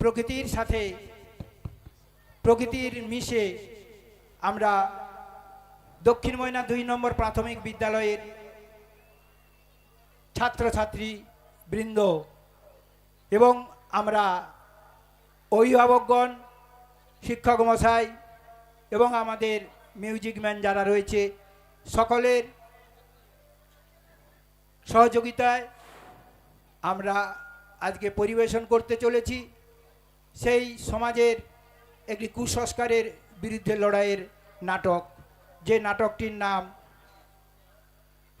প্রকৃতির সাথে, প্রকৃতির মিশে আমরা দক্ষিণ ময়না দুই নম্বর প্রাথমিক বিদ্যালয়ের ছাত্রছাত্রী, বৃন্দ এবং আমরা অভিভাবকগণ শিক্ষক মশাই এবং আমাদের মিউজিক ম্যান যারা রয়েছে, সকলের সহযোগিতায় আমরা আজকে পরিবেশন করতে চলেছি। সেই সমাজের একটি কুসংস্কারের বিরুদ্ধে লড়াইয়ের নাটক, যে নাটকটির নাম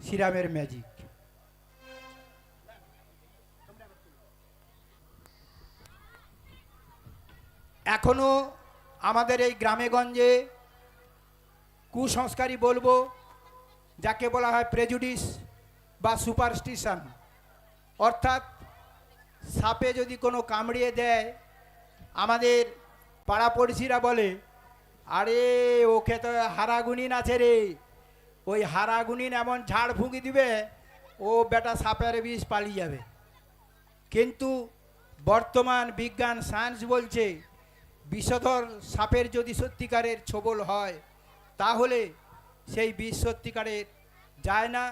শ্রীরামের ম্যাজিক। এখনও আমাদের এই গ্রামেগঞ্জে কুসংস্কারই বলব, যাকে বলা হয় প্রেজুডিস বা সুপারস্টিশন অর্থাৎ সাপে যদি কোনো কামড়িয়ে দেয় আমাদের পাড়া পড়শিরা বলে, আরে, ওকে তো হারাগুনিন আছে রে। ওই হারাগুনিন এমন ঝাড় ফুঁকি দিবে, ও বেটা সাপের বিষ পালিয়ে যাবে। কিন্তু বর্তমান বিজ্ঞান সায়েন্স বলছে, বিষধর সাপের যদি সত্যিকারের ছোবল হয়, তাহলে সেই বিষ সত্যিকারের যায় না।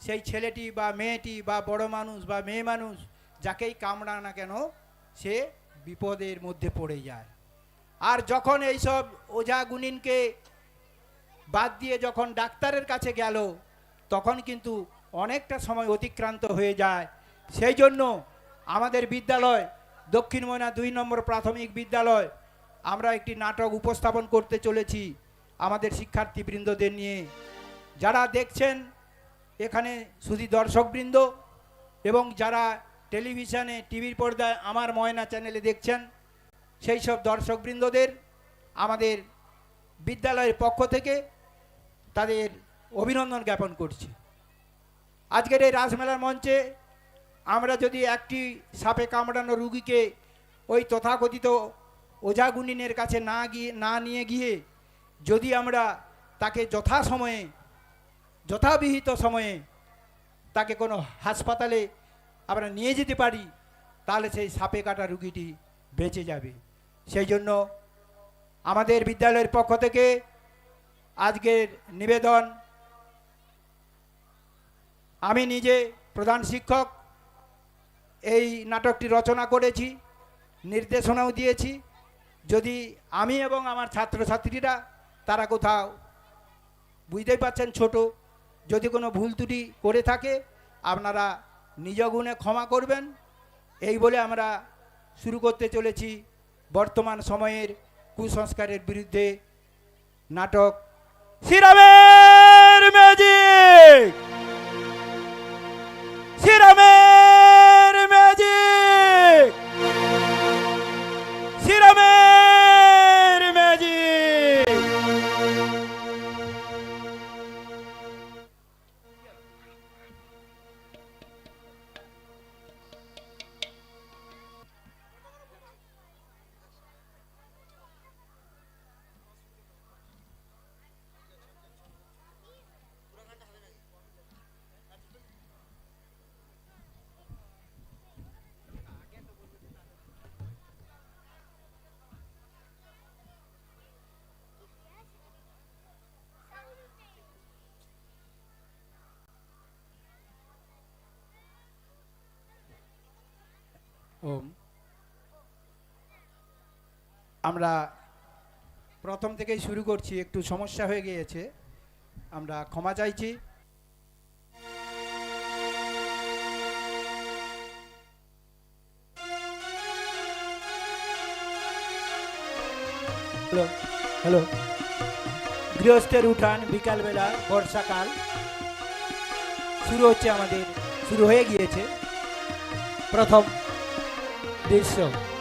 সেই ছেলেটি বা মেয়েটি বা বড় মানুষ বা মেয়ে মানুষ, যাকেই কামড়া না কেন, সে বিপদের মধ্যে পড়ে যায়। আর যখন এইসব ওঝা গুনিনকে বাদ দিয়ে যখন ডাক্তারের কাছে গেল, তখন কিন্তু অনেকটা সময় অতিক্রান্ত হয়ে যায়। সেই জন্য আমাদের বিদ্যালয়, দক্ষিণ ময়না দুই নম্বর প্রাথমিক বিদ্যালয়, আমরা একটি নাটক উপস্থাপন করতে চলেছি আমাদের শিক্ষার্থীবৃন্দদের নিয়ে। যারা দেখছেন, এখানে শুধু দর্শকবৃন্দ এবং যারা টেলিভিশনে, টিভির পর্দায় আমার ময়না চ্যানেলে দেখছেন সেই সব দর্শকবৃন্দদের, আমাদের বিদ্যালয়ের পক্ষ থেকে তাদের অভিনন্দন জ্ঞাপন করছি। আজকের এই রাসমেলার মঞ্চে আমরা যদি একটি সাপে কামড়ানো রুগীকে ওই তথাকথিত ওঝাগুনিনের কাছে না গিয়ে, না নিয়ে গিয়ে যদি আমরা তাকে যথাসময়ে, যথাবিহিত সময়ে তাকে কোনো হাসপাতালে আমরা নিয়ে যেতে পারি, তাহলে সেই সাপে কাটা রুগীটি বেঁচে যাবে। সেই জন্য আমাদের বিদ্যালয়ের পক্ষ থেকে আজকের নিবেদন, আমি নিজে প্রধান শিক্ষক, এই নাটকটি রচনা করেছি, নির্দেশনাও দিয়েছি। যদি আমি এবং আমার ছাত্রছাত্রীরা, তারা কোথাও বুঝতেই পারছেন ছোট, যদি কোনো ভুল ত্রুটি করে থাকে, আপনারা নিজ গুণে ক্ষমা করবেন। এই বলে আমরা শুরু করতে চলেছি বর্তমান সময়ের কুসংস্কারের বিরুদ্ধে নাটক। সিরামের ম্যাজিক! ওম। আমরা প্রথম থেকেই শুরু করছি একটু সমস্যা হয়ে গিয়েছে। আমরা ক্ষমা চাইছি। Hello hello. গৃহস্থের উঠান বিকালবেলা বর্ষাকাল। শুরু হচ্ছে আমাদের শুরু হয়ে গিয়েছে। প্রথম Deixão.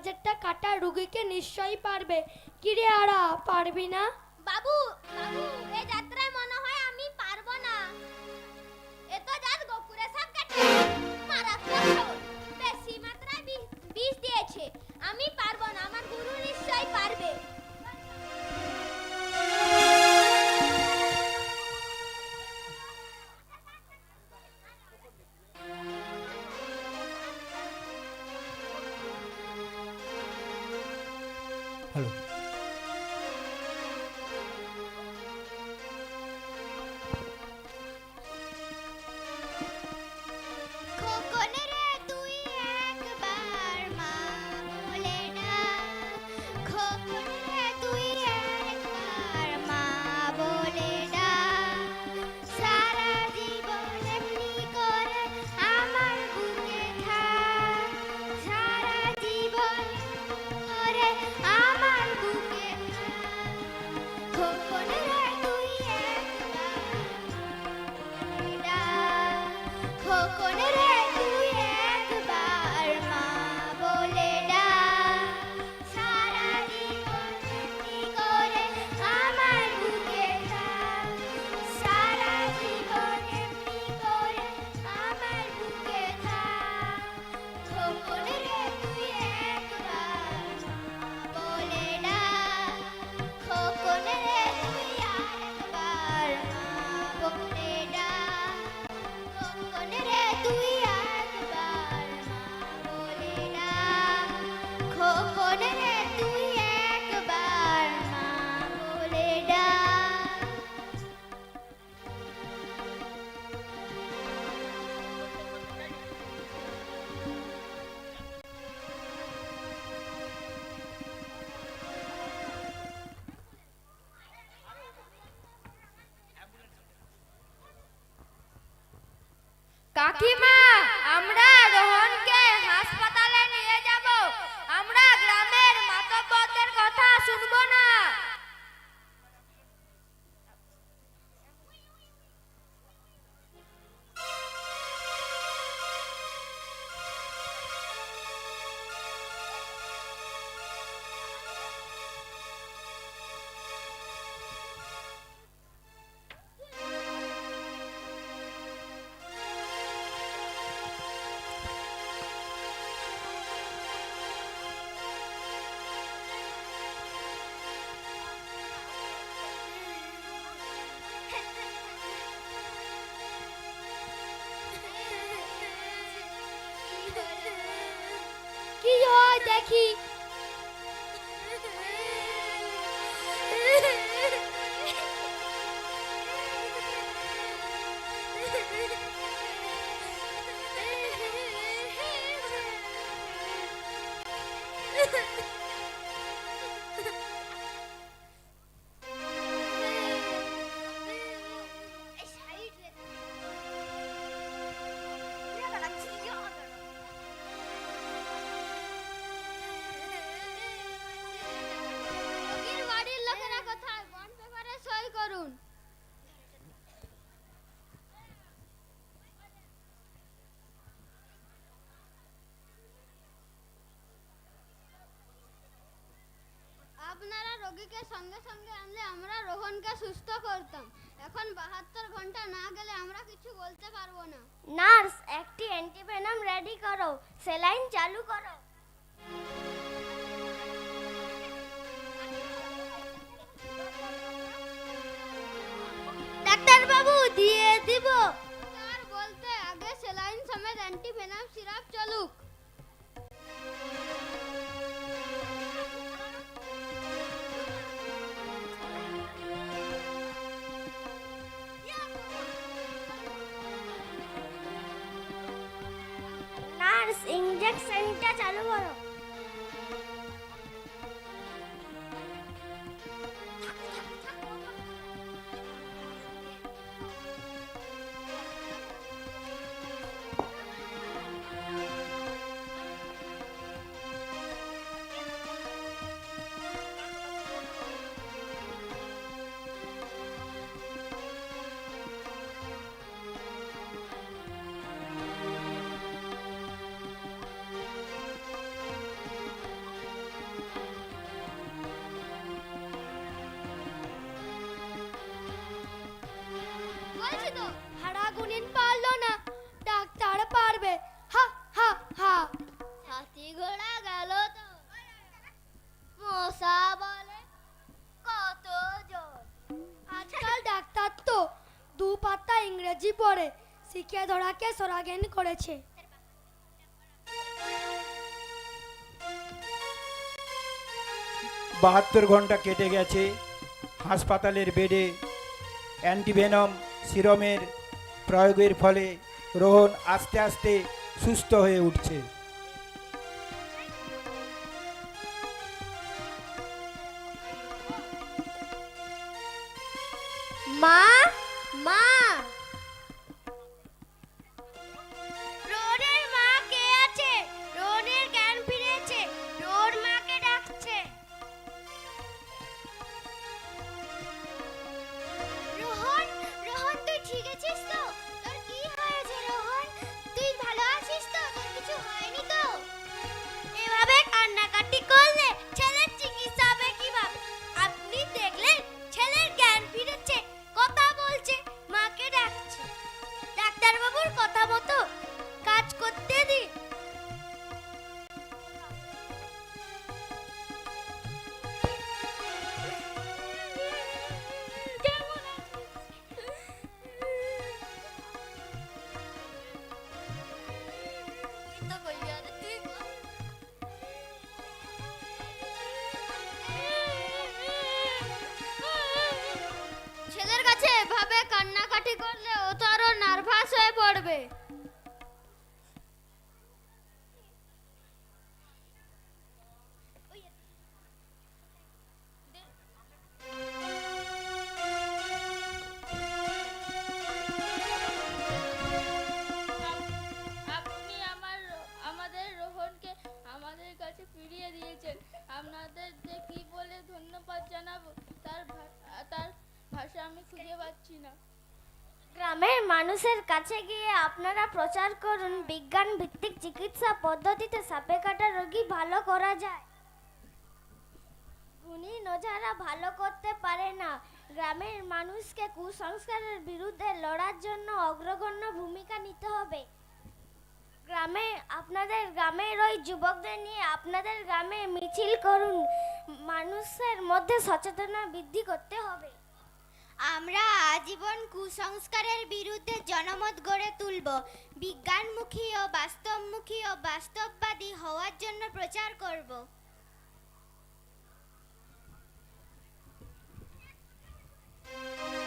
হাজারটা কাটা রুগীকে নিশ্চয়ই পারবে। কিরে আরা পারবি না? কাকিমা আমরা রোগীকে সঙ্গে সঙ্গে আনলে আমরা রোহনকে সুস্থ করতাম। এখন বাহাত্তর ঘণ্টা না গেলে আমরা কিছু বলতে পারব না। নার্স একটি অ্যান্টিভেনম রেডি করো। সেলাইন চালু করো। ডাক্তার বাবু দিয়ে দিব। তার বলতে আগে সেলাইন সমেত অ্যান্টিভেনাম সিরাপ চলুক। ইনজেকশনটা চালু করো শিখে ধরাকে সরাগেন করেছে। বাহাত্তর ঘণ্টা কেটে গেছে। হাসপাতালের বেডে অ্যান্টিভেনম সিরমের প্রয়োগের ফলে রোহন আস্তে আস্তে সুস্থ হয়ে উঠছে। মা! ছেলের কাছে এভাবে কান্নাকাটি করলে ও তো আরও নার্ভাস হয়ে পড়বে। প্রচার করুন বিজ্ঞান ভিত্তিক চিকিৎসা পদ্ধতিতে সাপে কাটা রোগী ভালো করা যায়। গুণী নজারা ভালো করতে পারে না। গ্রামের মানুষকে কুসংস্কারের বিরুদ্ধে লড়ার জন্য অগ্রগণ্য ভূমিকা নিতে হবে। গ্রামে, আপনাদের গ্রামের ওই যুবকদের নিয়ে আপনাদের গ্রামে মিছিল করুন। মানুষের মধ্যে সচেতনতা বৃদ্ধি করতে হবে। আমরা আজীবন কুসংস্কারের বিরুদ্ধে জনমত গড়ে তুলব। বিজ্ঞানমুখী ও বাস্তবমুখী ও বাস্তববাদী হওয়ার জন্য প্রচার করব। ও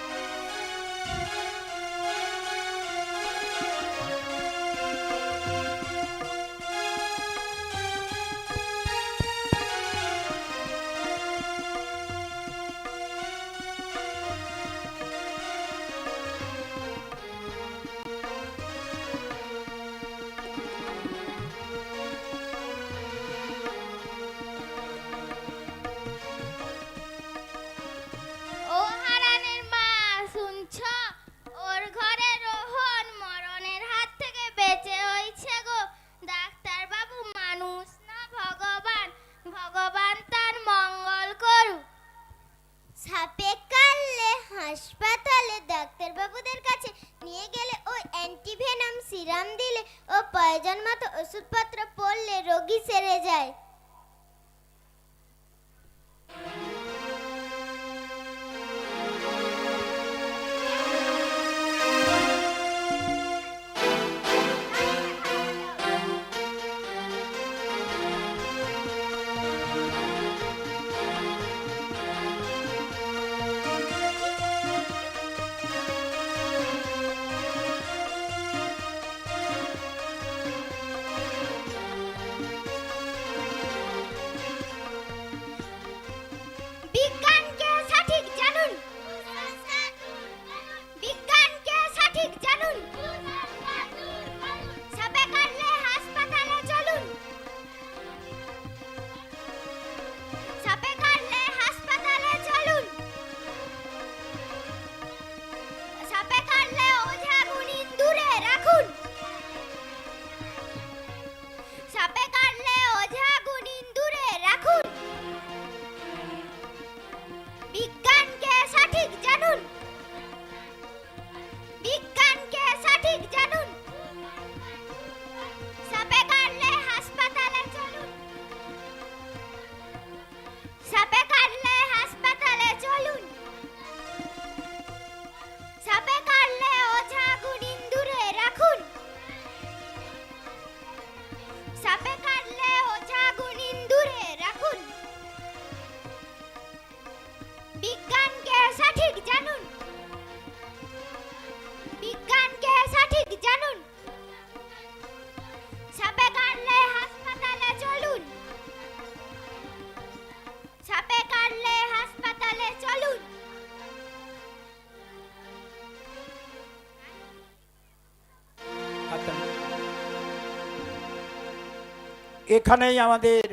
এখানেই আমাদের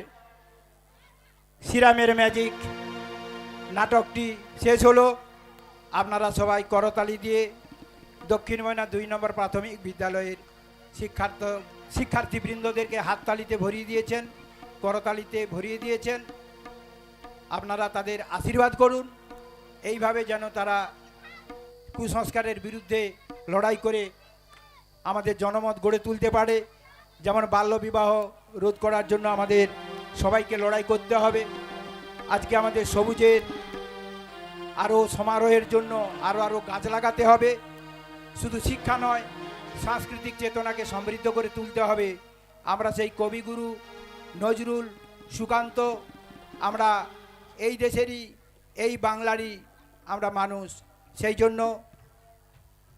সিরামের ম্যাজিক নাটকটি শেষ হলো। আপনারা সবাই করতালি দিয়ে দক্ষিণ ময়না দুই নম্বর প্রাথমিক বিদ্যালয়ের শিক্ষার্থ শিক্ষার্থীবৃন্দদেরকে হাততালিতে ভরিয়ে দিয়েছেন, করতালিতে ভরিয়ে দিয়েছেন। আপনারা তাদের আশীর্বাদ করুন। এইভাবে যেন তারা কুসংস্কারের বিরুদ্ধে লড়াই করে আমাদের জনমত গড়ে তুলতে পারে। যেমন বাল্যবিবাহ রোধ করার জন্য আমাদের সবাইকে লড়াই করতে হবে। আজকে আমাদের সবুজের আরও সমারোহের জন্য আরও আরও গাছ লাগাতে হবে। শুধু শিক্ষা নয়, সাংস্কৃতিক চেতনাকে সমৃদ্ধ করে তুলতে হবে। আমরা সেই কবিগুরু নজরুল, সুকান্ত, আমরা এই দেশেরই, এই বাংলারই আমরা মানুষ। সেই জন্য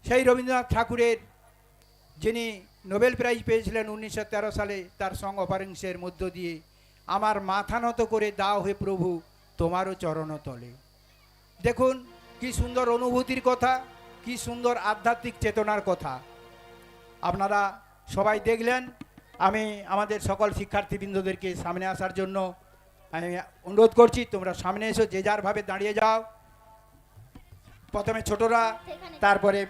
সেই রবীন্দ্রনাথ ঠাকুরের যিনি নোবেল প্রাইজ পেয়েছিলেন উনিশশো তেরো সালে তার সং অফারেন্সের মধ্য দিয়ে। আমার মাথা নত করে দাও হে প্রভু তোমারও চরণ তলে। দেখুন কি সুন্দর অনুভূতির কথা কি সুন্দর আধ্যাত্মিক চেতনার কথা। আপনারা সবাই দেখলেন আমি আমাদের সকল শিক্ষার্থীবৃন্দদেরকে সামনে আসার জন্য আমি অনুরোধ করছি তোমরা সামনে এসো যে যারভাবে দাঁড়িয়ে যাও। প্রথমে ছোটরা তারপরে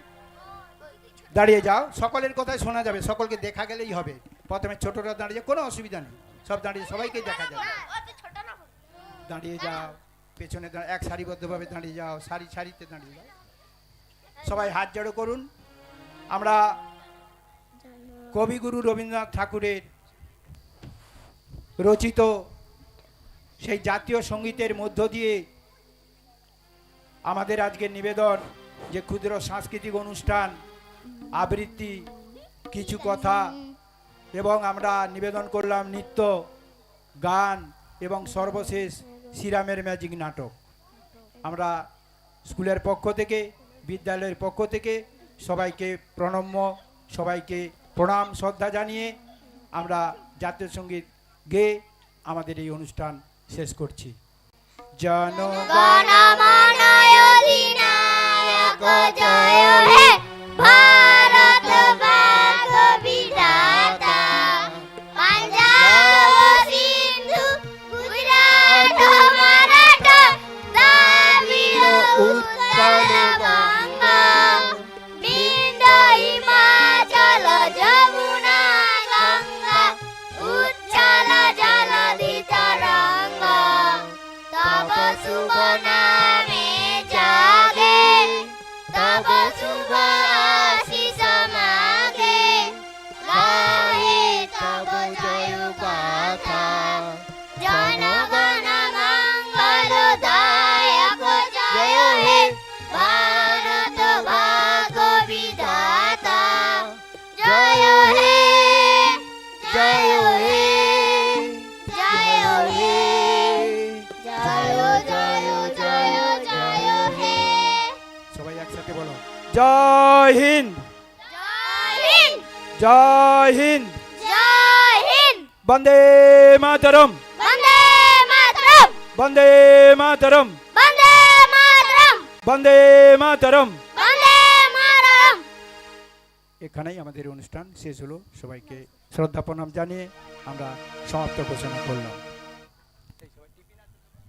দাঁড়িয়ে যাও। সকলের কথাই শোনা যাবে। সকলকে দেখা গেলেই হবে। প্রথমে ছোটরা দাঁড়িয়ে কোনো অসুবিধা নেই। সব দাঁড়িয়ে সবাইকে দেখা যাবে। দাঁড়িয়ে যাও। পেছনে এক সারিবদ্ধভাবে দাঁড়িয়ে যাও। সারি সারিতে দাঁড়িয়ে যাও। সবাই হাত জড়ো করুন। আমরা কবিগুরু রবীন্দ্রনাথ ঠাকুরের রচিত সেই জাতীয় সঙ্গীতের মধ্য দিয়ে আমাদের আজকের নিবেদন, যে ক্ষুদ্র সাংস্কৃতিক অনুষ্ঠান আবৃত্তি, কিছু কথা এবং আমরা নিবেদন করলাম নৃত্য, গান এবং সর্বশেষ শ্রীরামের ম্যাজিক নাটক। আমরা স্কুলের পক্ষ থেকে, বিদ্যালয়ের পক্ষ থেকে সবাইকে প্রণম্য, সবাইকে প্রণাম, শ্রদ্ধা জানিয়ে আমরা জাতীয় সংগীত গেয়ে আমাদের এই অনুষ্ঠান শেষ করছি। জনগণ জয় হে! জয় হিন্দ। জয় হিন্দ। বন্দে মাতরম। বন্দে মাতরম। বন্দে মাতরম। বন্দে মাতরম। বন্দে মাতরম। বন্দে মাতরম। এখানেই আমাদের অনুষ্ঠান শেষ হলো। সবাইকে শ্রদ্ধা প্রণাম জানিয়ে আমরা সমাপ্ত ঘোষণা করলাম।